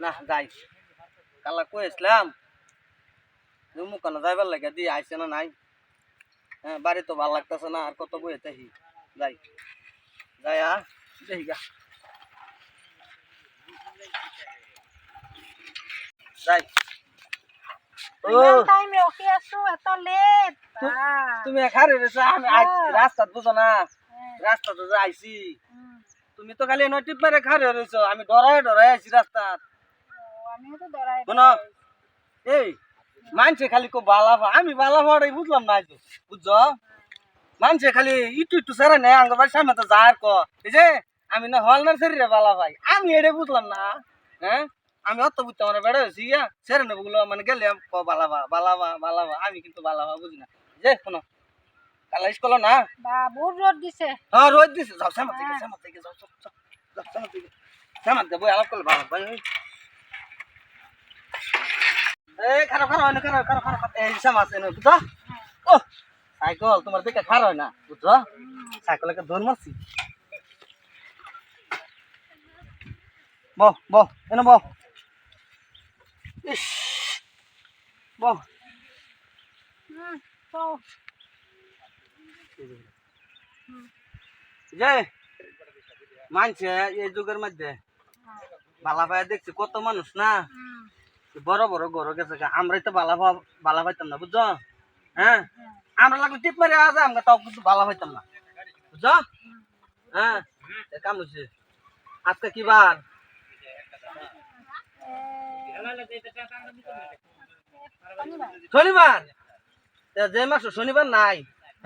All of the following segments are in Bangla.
না যাই। কালা কইছিলাম মুখানো যাইবার লাগে দিয়ে আইসে না নাই? হ্যাঁ বাড়ি তো ভালো লাগতেছে না আর কত বইয়ে তাহি যাই। যাই দেখি গা। যাই। আছো তুমি এখানে রয়েছো আমি আই- হ্যাঁ। বুঝো না। রাস্তাতে যে আইছি। তুমি তো খালি এনে টিপ মেরে খারে রয়েছো আমি ডরাই ডরাই আইছি রাস্তাত। এই মানছে খালি কো বালা আমি বালা ভাড়াই বুঝলাম না বুঝছ? মানছে খালি ইটু ইটু সারা নেই আঙ্গ সামনে তো যার ক। এই যে আমি না হল না শরীরে বালা ভাই আমি এটা বুঝলাম না। হ্যাঁ? আমি অত বুঝতে আমার বেড়া হয়েছি গিয়া সেরে নেবগুলো মানে গেলে ক বালা ভা বালা ভা বালা ভা আমি কিন্তু বালা ভা বুঝি না। যে শোনো কালা স্কুল না? বাবুর রোদ দিছে। হ্যাঁ রোজ দিছে। যাও সামার থেকে সামার থেকে যাও সামার থেকে। সামার দেবো আলাপ করলে ভালো ভাই। এই খারাপ হয় না, খারাপ খারাপ সাইকেল, তোমার দিকে খারাপ হয় না, বুঝছ? সাইকেল দৌড় মারছি। বহ বহ এনে বহ। ইস, বহ। যে, মানছে এই যুগের মধ্যে। বালা ভাই দেখছি, কত মানুষ না? বড় বড় গরু গেছে আমরাই তো বালা বালা পাইতাম না, বুঝছ? হ্যাঁ? আমরা লাগলে টিপ মারি আসে আমরা তাও কিন্তু বালা পাইতাম না, বুঝছ? হ্যাঁ? কাম হচ্ছে আজকে কি বার? শনিবার? যে মাস শনিবার নাই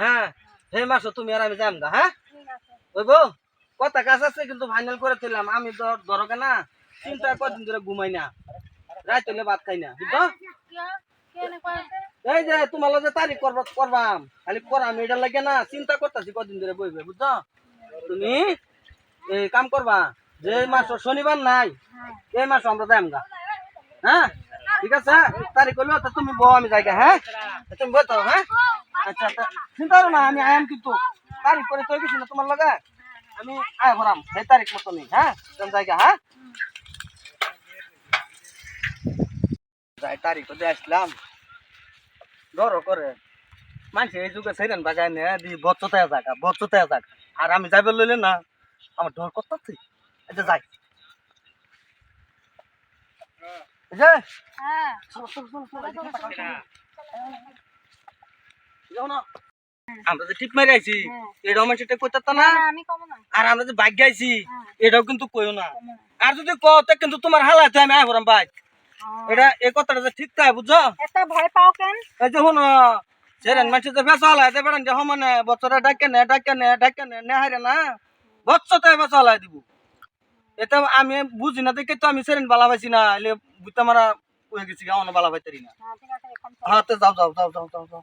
হ্যাঁ? সেই মাস তুমি আর আমি যাম গা হ্যাঁ? বউ, কথা কাজ আছে, কিন্তু ফাইনাল করে তুললাম আমি তো ধরকে না, চিন্তা কদিন ধরে ঘুমাই না। রাত হলে ভাত খাই না বুঝছ? এই যে তোমার যে তারিখ করবা করবাম খালি করাম এটা লাগে না চিন্তা করতেছি কদিন ধরে বইবে বুঝছ? তুমি এই কাম করবা যে মাস শনিবার নাই এই মাস আমরা যাইম গা। হ্যাঁ? ঠিক আছে? তারিখ করলেও তো তুমি বউ আমি যাই গা, হ্যাঁ? তুমি বই তো হ্যাঁ? আচ্ছা চিন্তা করো না আমি আয়াম কিন্তু তারিখ করে তো কিছু না তোমার লগে। আমি আয় ভরাম সেই তারিখ মতো নেই হ্যাঁ? তুমি জায়গা হ্যাঁ? যাই তারিখ তো আসলাম ধরো করে মানছে এই যুগে সেরেন বাগায় নে দি বচ্চতে জায়গা বচ্চতে জায়গা আর আমি যাইবে লইলে না আমার ডর করতেছি আচ্ছা যাই। আমরা যে টিপ মেরে আইছি হ্যাঁ। এটাও মানুষটা কইতাত না? আর আমরা যে বাইক আইছি হ্যাঁ। এটাও কিন্তু কইও না। আর যদি কও কিন্তু তোমার হালাতে আমি ভাই হ্যাঁ। এটা এই কথাটা যে ঠিক তাই বুঝছ? এত ভয় পাও কেন? এই যে শুনো সেরেন মানুষ যে ফেসা হলাই যে বেড়ান যে সমানে বছরে ডাকে নে ডাকে নে ডাকে নে নে না না বছরতে ফেসল হয় দিব। এটা আমি বুঝি না দেখে তো আমি সেরেন বালা পাইছি না এলে বুঝতে মারা হয়ে গেছি গাওয়ানো বালা পাইতারি না। হ্যাঁ হ্যাঁ তো যাও যাও যাও যাও যাও যাও।